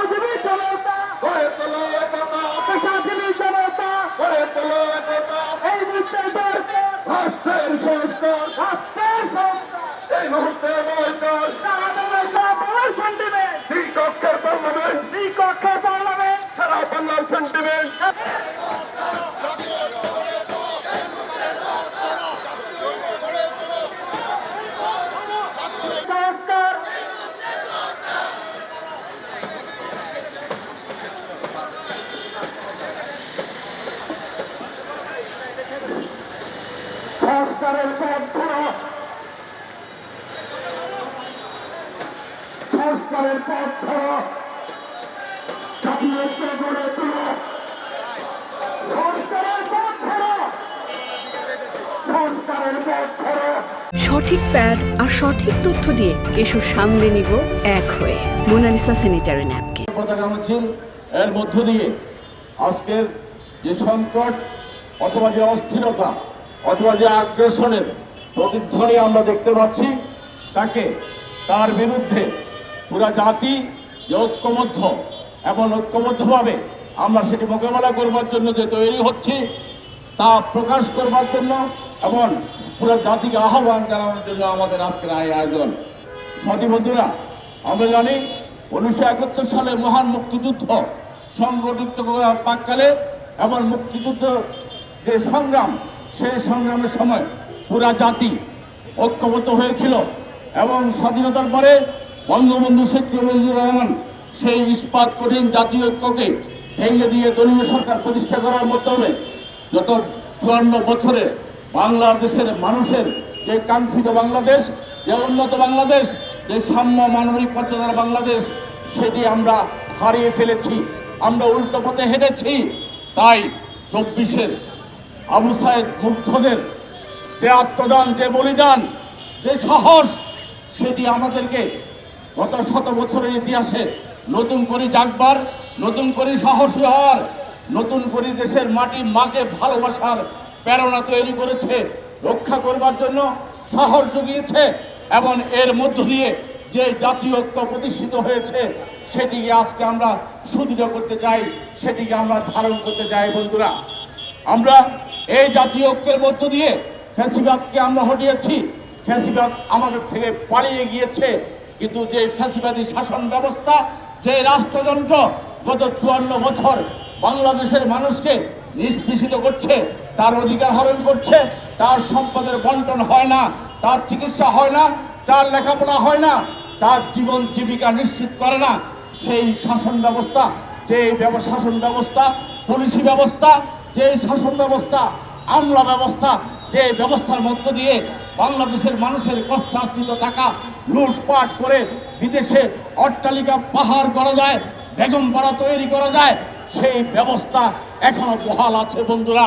বুঝবি জনতা। হয়ে তোলো একতা পেশাজীবী জনতা। হয়ে তোলো একতা এই মুহূর্তে দরকার। রাষ্ট্রের সংস্কার। রাষ্ট্রের সংস্কার। এই সারা বাংলার সেন্টিমেন্ট পথ ধরো। সংস্কারের পথ ধরো। জাতীয় গড়ে তোলো। সংস্কারের পথ ধরো। সংস্কারের পথ ধরো। সঠিক প্যাড আর সঠিক তথ্য দিয়ে এসো সামলে নিব এক হয়ে মোনালিসা স্যানিটারি ন্যাপকে। পতাকা মিছিল এর মধ্য দিয়ে আজকের যে সংকট অথবা যে অস্থিরতা অথবা যে আগ্রাসনের প্রতিধ্বনি আমরা দেখতে পাচ্ছি, তাকে তার বিরুদ্ধে পুরা জাতি যে ঐক্যবদ্ধ এবং ঐক্যবদ্ধভাবে আমরা সেটি মোকাবেলা করবার জন্য যে তৈরি হচ্ছি, তা প্রকাশ করবার জন্য এবং পুরো জাতিকে আহ্বান জানানোর জন্য আমাদের আজকের এই আয়োজন। সাথী বন্ধুরা, আমরা জানি উনিশশো একাত্তর সালে মহান মুক্তিযুদ্ধ সংগঠিত করার পাককালে এবং মুক্তিযুদ্ধ যে সংগ্রাম সেই সংগ্রামের সময় পুরা জাতি ঐক্যবদ্ধ হয়েছিল এবং স্বাধীনতার পরে বঙ্গবন্ধু শেখ মুজিবুর রহমান সেই ইস্পাত কঠিন জাতীয় ঐক্যকে ভেঙে দিয়ে দলীয় সরকার প্রতিষ্ঠা করার মাধ্যমে যত চুয়ান্ন বছরে বাংলাদেশের মানুষের যে কাঙ্ক্ষিত বাংলাদেশ, যে উন্নত বাংলাদেশ, যে সাম্য মানবিক মর্যাদার বাংলাদেশ, সেটি আমরা হারিয়ে ফেলেছি, আমরা উল্টো পথে হেঁটেছি। তাই চব্বিশের আবু সাহেব মুগ্ধদের যে আত্মদান, যে বলিদান, যে সাহস, সেটি আমাদেরকে গত শত বছরের ইতিহাসে নতুন করে জাগবার, নতুন করে সাহসী হওয়ার, নতুন করে দেশের মাটি মাকে ভালোবাসার প্রেরণা তৈরি করেছে, রক্ষা করবার জন্য সাহস জুগিয়েছে এবং এর মধ্য দিয়ে যে জাতীয় ঐক্য প্রতিষ্ঠিত হয়েছে, সেটিকে আজকে আমরা সুদৃঢ় করতে চাই, সেটিকে আমরা ধারণ করতে চাই বন্ধুরা। আমরা এই জাতীয় ঐক্যের মধ্য দিয়ে ফ্যাসিবাদকে আমরা হটিয়েছি। ফ্যাসিবাদ আমাদের থেকে পালিয়ে গিয়েছে। কিন্তু যে ফ্যাসিবাদী শাসন ব্যবস্থা, যে রাষ্ট্রযন্ত্র গত চুয়ান্ন বছর বাংলাদেশের মানুষকে নিষ্পৃষিত করছে, তার অধিকার হরণ করছে, তার সম্পদের বন্টন হয় না, তার চিকিৎসা হয় না, তার লেখাপড়া হয় না, তার জীবন জীবিকা নিশ্চিত করে না। সেই শাসন ব্যবস্থা, যে শাসন ব্যবস্থা পুলিশি ব্যবস্থা যে শাসন ব্যবস্থা, আমলা ব্যবস্থা, যে ব্যবস্থার মধ্য দিয়ে বাংলাদেশের মানুষের কষ্টার্জিত টাকা লুটপাট করে বিদেশে অট্টালিকা পাহাড় করা যায়, বেগম পাড়া তৈরি করা যায়, সেই ব্যবস্থা এখনও বহাল আছে বন্ধুরা।